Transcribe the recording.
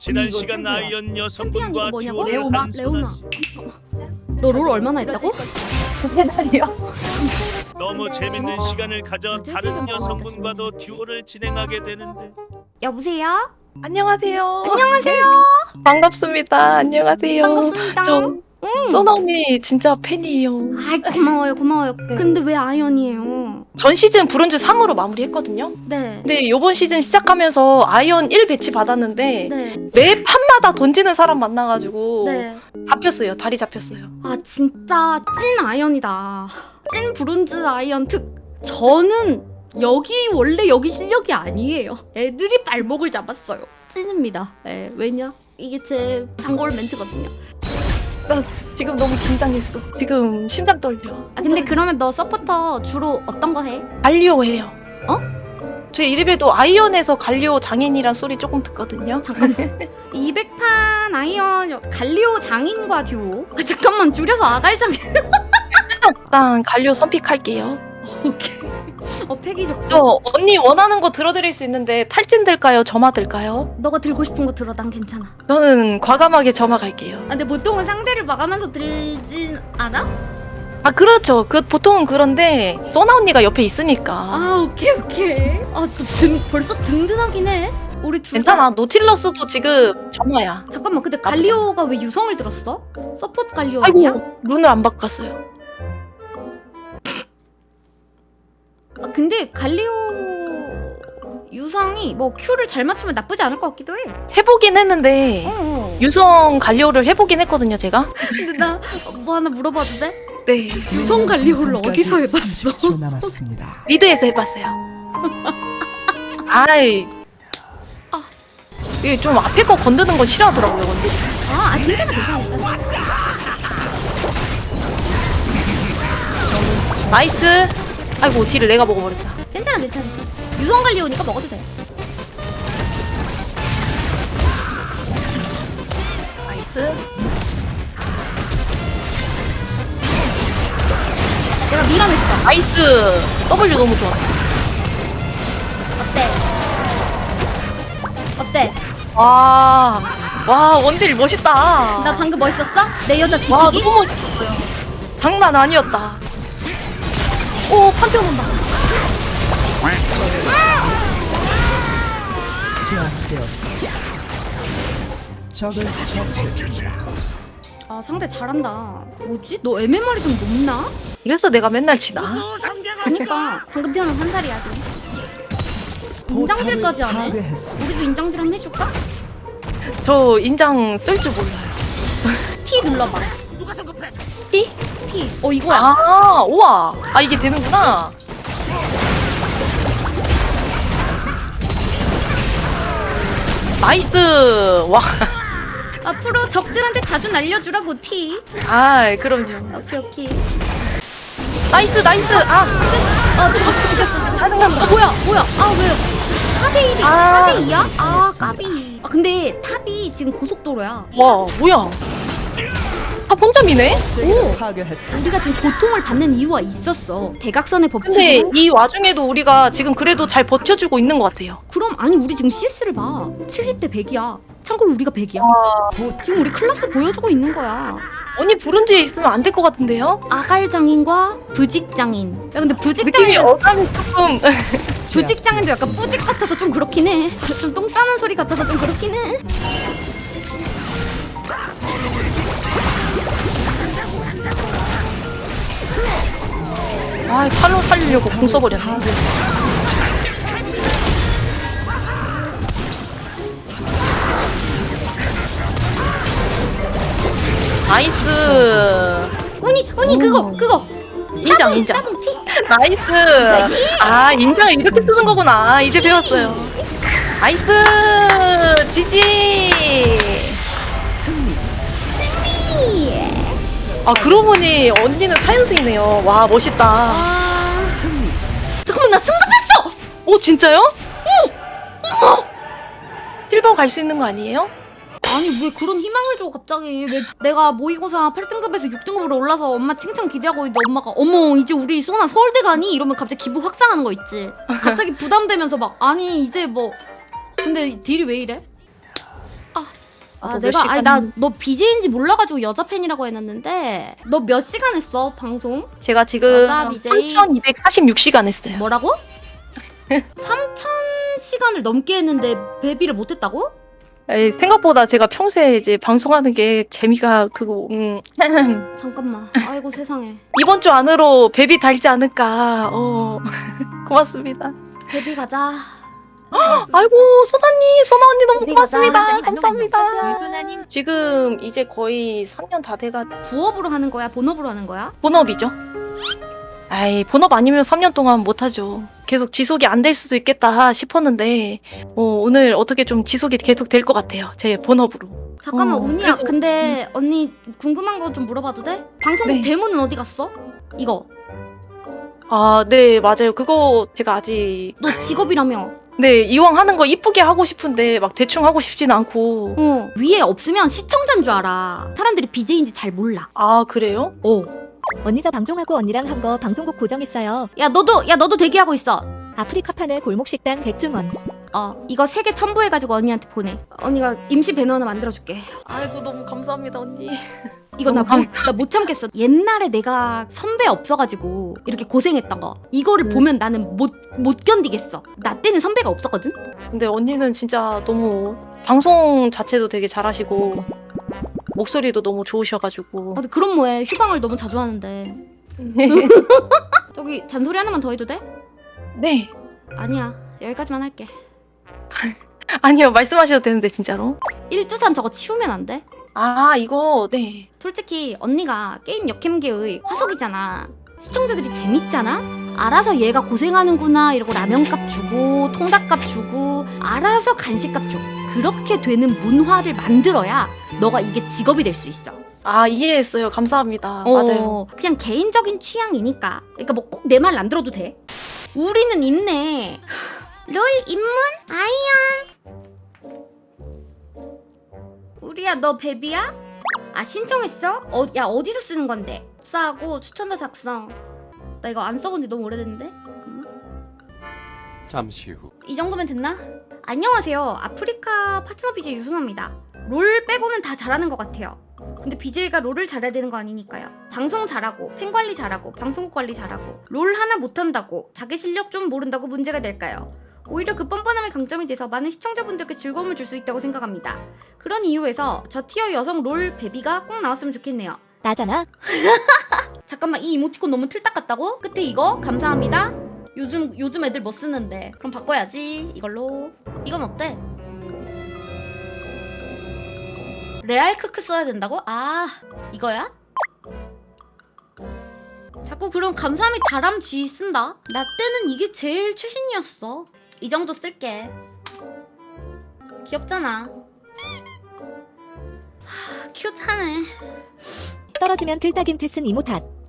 지난 시간. 아이언 여성분과 이거 뭐냐고? 듀오를 레오나? 한 레오나. 소나 너 롤 얼마나 했다고? 세 달이요? 너무 재밌는 시간을 가져 어제 다른 필름 여성분과도 듀오를 진행하게 되는데 여보세요? 안녕하세요. 안녕하세요. 반갑습니다. 안녕하세요. 반갑습니다. 저 소나 언니 진짜 팬이에요. 아이 고마워요 고마워요. 근데 왜 아이언이에요? 전 시즌 브론즈 3으로 마무리했거든요. 네. 근데 이번 시즌 시작하면서 아이언 1 배치 받았는데 네. 매 판마다 던지는 사람 만나가지고 네. 잡혔어요. 다리 잡혔어요. 아 진짜 찐 아이언이다. 찐 브론즈 아이언 특. 저는 여기 원래 여기 실력이 아니에요. 애들이 발목을 잡았어요. 찐입니다. 예, 왜냐? 이게 제 단골 멘트거든요. 나 지금 너무 긴장했어. 지금 심장 떨려. 아 근데 그러면 너 서포터 주로 어떤 거 해? 갈리오 해요. 어? 제 이름에도 아이언에서 갈리오 장인이란 소리 조금 듣거든요. 잠깐만. 200판 아이언 갈리오 장인과 듀오. 아 잠깐만 줄여서 아갈장. 일단 갈리오 선픽할게요. 오케이. 어 패기 좋고. 저 언니 원하는 거 들어드릴 수 있는데 탈진 될까요? 점화 될까요? 너가 들고 싶은 거 들어. 난 괜찮아. 저는 과감하게 점화 갈게요. 아, 근데 보통은 상대를 막으면서 들진 않아? 아 그렇죠. 그 보통은 그런데 소나 언니가 옆에 있으니까 아 오케이 오케이. 아또든 벌써 든든하긴 해. 우리 둘 다. 괜찮아. 노틸러스도 지금 점화야. 잠깐만 근데 갈리오가 왜 유성을 들었어? 서포트 갈리오 아이고 아니야? 룬을 안 바꿨어요. 아, 근데 갈리오 유성이 뭐 큐를 잘 맞추면 나쁘지 않을 것 같기도 해. 해보긴 했는데 어, 어. 유성 갈리오를 해보긴 했거든요. 제가. 근데 나 뭐 하나 물어봐도 돼? 네. 유성 갈리오를 어디서 해봤어? 30초 남았습니다. 리드에서 해봤어요. 아이 아, 이게 좀 앞에 거 건드는 거 싫어하더라고요. 근데 아, 아 괜찮아 괜찮아 괜찮아. 나이스. 아이고 딜을 내가 먹어버렸다. 괜찮아 괜찮아. 유성 갈리오니까 먹어도 돼. 나이스. 내가 밀어냈어. 나이스. W 너무 좋아. 어때? 어때? 와. 와 원딜 멋있다. 나 방금 멋있었어? 내 여자 와 지키기? 너무 멋있었어요. 장난 아니었다. 오 판테온 온다. 제압되었습니다. 적을 처치했습니다. 아 상대 잘한다. 뭐지? 너 MMR이 좀 높나? 그래서 내가 맨날 지나. 그니까 방금 태어난 한 살이야 지금. 인장질까지 안 해? 파괴했습니다. 우리도 인장질 한번 해줄까? 저 인장 쓸 줄 몰라요. T 눌러봐. T? T. 어 이거야. 아 우와. 아 이게 되는구나. 나이스. 와. 앞으로 적들한테 자주 날려주라고 T. 아 그럼요. 오케이 오케이. 나이스 나이스. 아아 누가 죽였어? 짜증난다. 어, 뭐야 뭐야? 아 왜요? 4대 1이 아. 4대 2야? 아 까비. 아 근데 탑이 지금 고속도로야. 와 뭐야. 아 본점이네. 파괴했습니다. 우리가 지금 고통을 받는 이유가 있었어. 대각선의 근데 법칙으로. 이 와중에도 우리가 지금 그래도 잘 버텨주고 있는 것 같아요. 그럼 아니 우리 지금 CS를 봐. 70대 100이야. 참고로 우리가 100이야. 지금 우리 클래스 보여주고 있는 거야. 언니 브론즈에 있으면 안 될 것 같은데요? 아갈장인과 부직장인. 야 근데 느낌이 부직장인 어감이 조금 부직장인도 약간 뿌직 같아서 좀 그렇긴 해. 좀 똥 싸는 소리 같아서 좀 그렇긴 해. 아 칼로 살리려고 공 써버렸네. 나이스. 운이 운이 그거 그거. 인정 인정. 따봉. 나이스. 아 인정을 이렇게 쓰는 거구나. 이제 배웠어요. 나이스. 지지. 아 그러고 보니 언니는 사연승이네요. 와 멋있다. 아 승리. 잠깐만 나 승급했어. 오 진짜요? 오. 어머. 실버 갈수 있는 거 아니에요? 아니 왜 그런 희망을 줘 갑자기 왜 내가 모의고사 8등급에서 6등급으로 올라서 엄마 칭찬 기대하고 있는데 엄마가 어머 이제 우리 소나 서울대 가니 이러면 갑자기 기분 확 상하는 거 있지 갑자기 부담되면서 막 아니 이제 뭐 근데 딜이 왜 이래? 아, 씨. 아, 아몇 내가 아니 나 너 BJ인지 몰라가지고 여자 팬이라고 해놨는데 너 몇 시간 했어 방송? 제가 지금 여자 BJ. 3,246시간 했어요. 뭐라고? 3천 시간을 넘게 했는데 베비를 못했다고? 에이, 생각보다 제가 평소에 이제 방송하는 게 재미가 그거 음, 잠깐만. 아이고 세상에. 이번 주 안으로 베비 달지 않을까. 어. 고맙습니다. 베비 가자. 아이고 소나님, 소나 언니 너무 고맙습니다. 감사합니다. 유소나님 지금 이제 거의 3년 다 돼가 부업으로 하는 거야? 본업으로 하는 거야? 본업이죠. 아이 본업 아니면 3년 동안 못하죠. 계속 지속이 안 될 수도 있겠다 싶었는데 어, 오늘 어떻게 좀 지속이 계속 될 것 같아요. 제 본업으로. 잠깐만 어, 운이야. 그래서- 근데 언니 궁금한 거 좀 물어봐도 돼? 방송 네. 대문은 어디 갔어? 이거 아, 네 맞아요. 그거 제가 아직 너 직업이라며? 네 이왕 하는 거 이쁘게 하고 싶은데 막 대충 하고 싶진 않고. 어 위에 없으면 시청자인 줄 알아. 사람들이 BJ인지 잘 몰라. 아 그래요? 어. 언니 저 방종하고 언니랑 한 거 방송국 고정했어요. 야 너도 야 너도 대기하고 있어. 아프리카판의 골목식당 백종원. 어 이거 세 개 첨부해가지고 언니한테 보내. 언니가 임시 배너 하나 만들어줄게. 아이고 너무 감사합니다 언니. 이거 나못 못 참겠어. 옛날에 내가 선배 없어가지고 이렇게 고생했던 거 이거를 음. 보면 나는 못 못 견디겠어. 나 때는 선배가 없었거든. 근데 언니는 진짜 너무 방송 자체도 되게 잘하시고 목소리도 너무 좋으셔가지고. 아, 근데 그런 뭐해 휴방을 너무 자주 하는데. 저기 잔소리 하나만 더 해도 돼? 네. 아니야 여기까지만 할게. 아니요 말씀하셔도 되는데 진짜로. 일두산 저거 치우면 안 돼? 아 이거 네. 솔직히 언니가 게임 역캠계의 화석이잖아. 시청자들이 재밌잖아? 알아서 얘가 고생하는구나 이러고 라면값 주고 통닭값 주고 알아서 간식값 줘. 그렇게 되는 문화를 만들어야 너가 이게 직업이 될 수 있어. 아 이해했어요. 감사합니다. 어, 맞아요. 그냥 개인적인 취향이니까. 그러니까 뭐 꼭 내 말 안 들어도 돼. 우리는 있네. 롤 입문 아이언. 우리야 너 베비야? 아 신청했어? 어, 야 어디서 쓰는 건데? 싸고 추천서 작성. 나 이거 안 써본 지 너무 오래됐는데. 잠깐만. 잠시 후 이 정도면 됐나? 안녕하세요. 아프리카 파트너 BJ 유순아입니다. 롤 빼고는 다 잘하는 것 같아요. 근데 BJ가 롤을 잘해야 되는 거 아니니까요. 방송 잘하고, 팬 관리 잘하고, 방송국 관리 잘하고, 롤 하나 못한다고, 자기 실력 좀 모른다고 문제가 될까요? 오히려 그 뻔뻔함이 강점이 돼서 많은 시청자분들께 즐거움을 줄 수 있다고 생각합니다. 그런 이유에서 저 티어 여성 롤 베비가 꼭 나왔으면 좋겠네요. 나잖아. 잠깐만 이 이모티콘 너무 틀딱 같다고? 끝에 이거 감사합니다. 요즘 요즘 애들 뭐 쓰는데? 그럼 바꿔야지 이걸로. 이건 어때? 레알 크크 써야 된다고? 아 이거야? 자꾸 그럼 감사함이 다람쥐 쓴다. 나 때는 이게 제일 최신이었어. 이 정도 쓸게. 귀엽잖아. 하, 큐트하네. 떨어지면 틀딱임 트쓴 이모 탓.